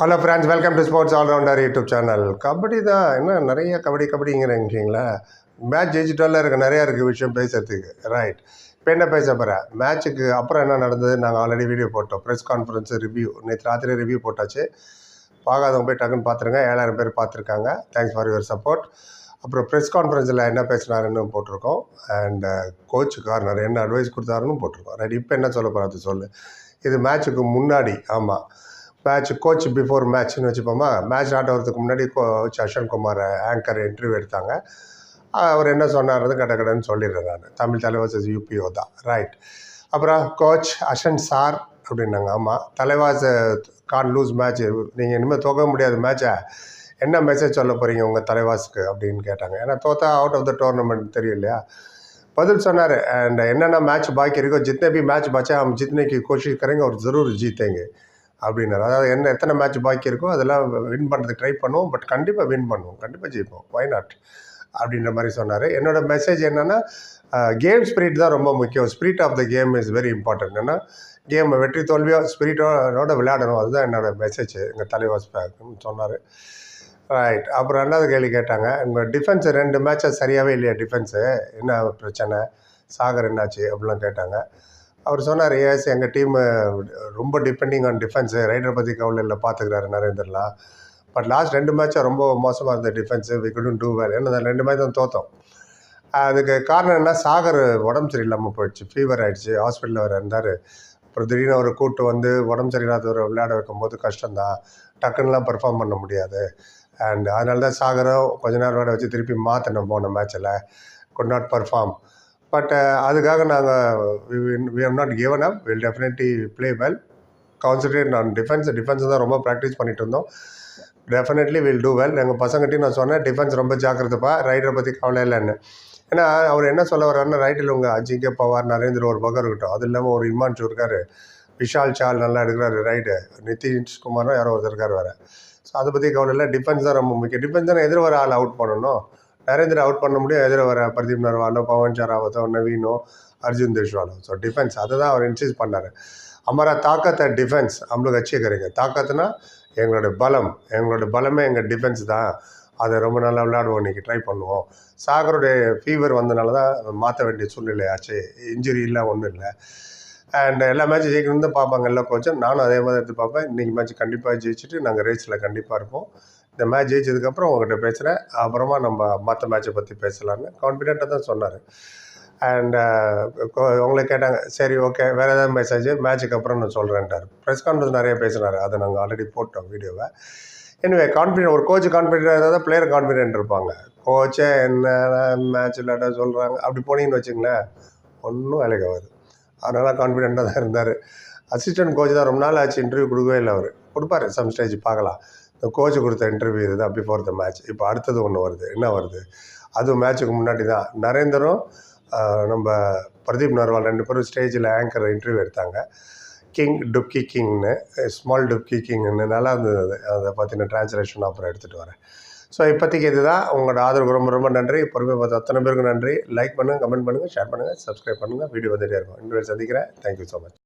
Hello friends welcome to sports allrounder YouTube channel kabaddi தான் என்ன நிறைய கபடி கபடிங்கிறீங்களா? மேட்ச் ஜெயிச்சிட்டால இருக்க நிறையா இருக்குது விஷயம் பேசுகிறதுக்கு ரைட் இப்போ என்ன பேச போகிறேன் மேட்ச்சுக்கு அப்புறம் என்ன நடந்தது? நாங்கள் ஆல்ரெடி வீடியோ போட்டோம். ப்ரெஸ் கான்ஃபரன்ஸ் ரிவ்யூ நேற்று ராத்திரி ரிவ்யூ போட்டாச்சு. பார்க்காதவங்க போய் டக்குன்னு பார்த்துருங்க. ஏழாயிரம் பேர் பார்த்துருக்காங்க. தேங்க்ஸ் ஃபார் யுவர் சப்போர்ட் அப்புறம் ப்ரெஸ் கான்ஃபரன்ஸில் என்ன பேசினாருன்னு போட்டிருக்கோம். அண்ட் கோச் கார்னர் என்ன அட்வைஸ் கொடுத்தாருன்னு போட்டிருக்கோம். ரைட் இப்போ என்ன சொல்ல போகிறது சொல்லு. இது மேட்ச்சுக்கு முன்னாடி ஆமாம் மேட்ச் கோச் பிஃபோர் மேட்ச்னு வச்சுப்போமா மேட்ச் ஆட் ஆகிறதுக்கு முன்னாடி coach Ashwan Kumar anchor interview எடுத்தாங்க அவர் என்ன சொன்னார்னு கட கடன்னு சொல்லிடுறேன் நான் தமிழ் தலைவாஸ் யூபிஓ தான் ரைட் அப்புறம் கோச் அஸ்வன் சார் அப்படின்னாங்க ஆமாம் தலைவாஸ் கான் லூஸ் மேட்ச் நீங்கள் இனிமேல் தோக்க முடியாத மேட்சை என்ன மெசேஜ் சொல்ல போகிறீங்க உங்கள் தலைவாஸுக்கு அப்படின்னு கேட்டாங்க ஏன்னா தோத்தா அவுட் ஆஃப் த டோர்னமெண்ட் தெரியும் இல்லையா பதில் சொன்னார் அண்ட் என்னென்ன மேட்ச் பாக்கி இருக்கோ जितने भी मैच बचे हम जीतने की कोशिश करेंगे और ज़रूर जीतेंगे அப்படின்னாரு. அதாவது என்ன எத்தனை மேட்ச் பாக்கி இருக்கோ அதெல்லாம் வின் பண்ணுறதுக்கு ட்ரை பண்ணுவோம். பட் கண்டிப்பாக வின் பண்ணுவோம். கண்டிப்பாக ஜெயிப்போம். ஒய் நாட் அப்படின்ற மாதிரி சொன்னார். என்னோட மெசேஜ் என்னென்னா கேம் ஸ்பிரிட் தான் ரொம்ப முக்கியம். Spirit of the game is very important ஏன்னா கேம் வெற்றி தோல்வியோ ஸ்பிரிட்டோட விளையாடணும். அதுதான் என்னோட மெசேஜ் எங்கள் தலைவாஸ் சொன்னார். ரைட் அப்புறம் ரெண்டாவது கேள்வி கேட்டாங்க. உங்கள் டிஃபென்ஸு ரெண்டு மேட்சஸ் சரியாகவே இல்லையா டிஃபென்ஸு என்ன பிரச்சனை? சாகர் என்னாச்சு? அப்படிலாம் கேட்டாங்க. அவர் சொன்னார் ஏஸ் எங்கள் டீமு ரொம்ப டிபெண்டிங் ஆன் டிஃபென்ஸு ரைடர் பற்றி கவலை இல்லை பார்த்துக்கிறாரு நரேந்திரலாம் பட் லாஸ்ட் ரெண்டு மேட்சாக ரொம்ப மோசமாக இருந்த defence we couldn't do well ஏன்னா அந்த ரெண்டு மேட்ச் தான் தோத்தோம். அதுக்கு காரணம் என்ன? சாகர் உடம்பு சரியில்லாமல் போயிடுச்சு. ஃபீவர் ஆகிடுச்சு ஹாஸ்பிட்டலில் அவர் இருந்தார். அப்புறம் திடீர்னு அவர் கூட்டு வந்து உடம்பு சரியில்லாதவர் விளையாட வைக்கும்போது கஷ்டம்தான். டக்குன்னுலாம் பெர்ஃபார்ம் பண்ண முடியாது. அண்ட் அதனால தான் சாகரும் கொஞ்ச நேரம் விளையாட வச்சு திருப்பி மாற்றினோம் போன மேட்ச்சில் good not perform but uh, அதுக்காக நாங்கள் we have not given up will definitely play well concentrate நான் டிஃபென்ஸ் டிஃபென்ஸ் தான் ரொம்ப ப்ராக்டிஸ் பண்ணிட்டு இருந்தோம். டெஃபினெட்லி வில் டூ வெல் எங்கள் பசங்கள்ட்டையும் நான் சொன்னேன் டிஃபென்ஸ் ரொம்ப ஜாக்கிரதைப்பா. ரைடரை பற்றி கவலை இல்லைன்னு. ஏன்னா அவர் என்ன சொல்ல வர்றாருன்னா ரைட்டில் உங்கள் அஜிங்கே பவார் நரேந்திர ஒரு பக்கம் இருக்கட்டும். அது இல்லாமல் ஒரு இம்மான்ஷு இருக்கார். விஷால் சால் நல்லா எடுக்கிறாரு நிதிஷ் நிதிஷ்குமாரும் யாரோ ஒருத்தர் இருக்கார் வேறு. ஸோ அதை பற்றி கவலை இல்லை. டிஃபென்ஸ் தான் ரொம்ப முக்கியம். டிஃபென்ஸ் தானே எதிர்வர ஆள் அவுட் பண்ணணும். నరేంద్ర அவுட் பண்ண முடியும் எதிர வர பிரதீப் நர்வாலோ பவன் சராவத்தோ நவீனோ அர்ஜுன் தேஷ்வாலோ ஸோ டிஃபென்ஸ் அதை தான் அவர் இன்சீஸ் பண்ணார். அமர தாக்கத்தை டிஃபென்ஸ் நம்மளுக்கு வச்சுக்கிறீங்க தாக்கத்துனா எங்களோட பலம். எங்களோட பலமே எங்கள் டிஃபென்ஸ் தான். அதை ரொம்ப நல்லா விளையாடுவோம். இன்றைக்கி ட்ரை பண்ணுவோம். சாகருடைய ஃபீவர் வந்தனால தான் மாற்ற வேண்டிய சூழ்நிலை ஆச்சு. இன்ஜுரி இல்லை ஒன்றும் இல்லை. அண்ட் எல்லா மேட்சும் ஜெயிக்கணும்னு தான் பார்ப்பாங்க. எல்லா கோச்சும் நானும் அதே மாதிரி எடுத்து பார்ப்பேன் இன்றைக்கி மேட்ச் கண்டிப்பாக ஜெயிச்சுட்டு நாங்கள் ரேஸில் கண்டிப்பாக இருப்போம். இந்த மேட்ச் ஜெயிச்சதுக்கப்புறம் உங்கள்கிட்ட பேசுகிறேன் அப்புறமா நம்ம மற்ற மேட்சை பற்றி பேசலான்னு கான்ஃபிடென்ட்டாக தான் சொன்னார். அண்ட் uh, உங்களை கேட்டாங்க சரி ஓகே வேறு ஏதாவது மெசேஜ் மேட்ச்சுக்கு அப்புறம் நான் சொல்கிறேன்ட்டார் ப்ரெஸ் கான்ஃபரன்ஸ் நிறைய பேசினார். அதை நாங்கள் ஆல்ரெடி போட்டோம் வீடியோவை எனவே கான்ஃபிடென்ட் ஒரு கோச் கான்ஃபிடென்ட் இருந்தால் பிளேயர் கான்ஃபிடென்ட் இருப்பாங்க. கோச்சே என்ன மேட்ச் விளையாட சொல்கிறாங்க அப்படி போனீங்கன்னு வச்சுங்களேன் ஒன்றும் வேலைக்கு ஆகாது. அதனால் கான்ஃபிடென்ட்டாக தான் இருந்தார். அசிஸ்டன்ட் கோச் தான் ரொம்ப நாள் ஆச்சு இன்டர்வியூ கொடுக்கவே இல்லை அவர். கொடுப்பாரு சம் ஸ்டேஜ் பார்க்கலாம். இந்த கோச்சு கொடுத்த இன்டர்வியூ இதுதான் பிஃபோர் த மேட்ச் இப்போ அடுத்தது ஒன்று வருது. என்ன வருது? அதுவும் மேட்ச்சுக்கு முன்னாடி தான். நரேந்தரும் நம்ம பிரதீப் நர்வால் ரெண்டு பேரும் ஸ்டேஜில் ஆங்கர் இன்டர்வியூ எடுத்தாங்க. கிங் டுப்கி கிங்னு ஸ்மால் டுப்கி கிங்னு நல்லா இருந்தது அதை. பற்றின ட்ரான்ஸ்லேஷன் அப்புறம் எடுத்துகிட்டு வரேன். ஸோ இப்போதைக்கு இதுதான். உங்களோட ஆதரவு ரொம்ப ரொம்ப நன்றி. பொறுமை பார்த்து அத்தனை பேருக்கு நன்றி. லைக் பண்ணுங்கள் கமெண்ட் பண்ணுங்கள் ஷேர் பண்ணுங்கள் சப்ஸ்கிரைப் பண்ணுங்கள் வீடியோ வந்துகிட்டே இருக்கும். இன்னொரு சந்திக்கிறேன். Thank you so much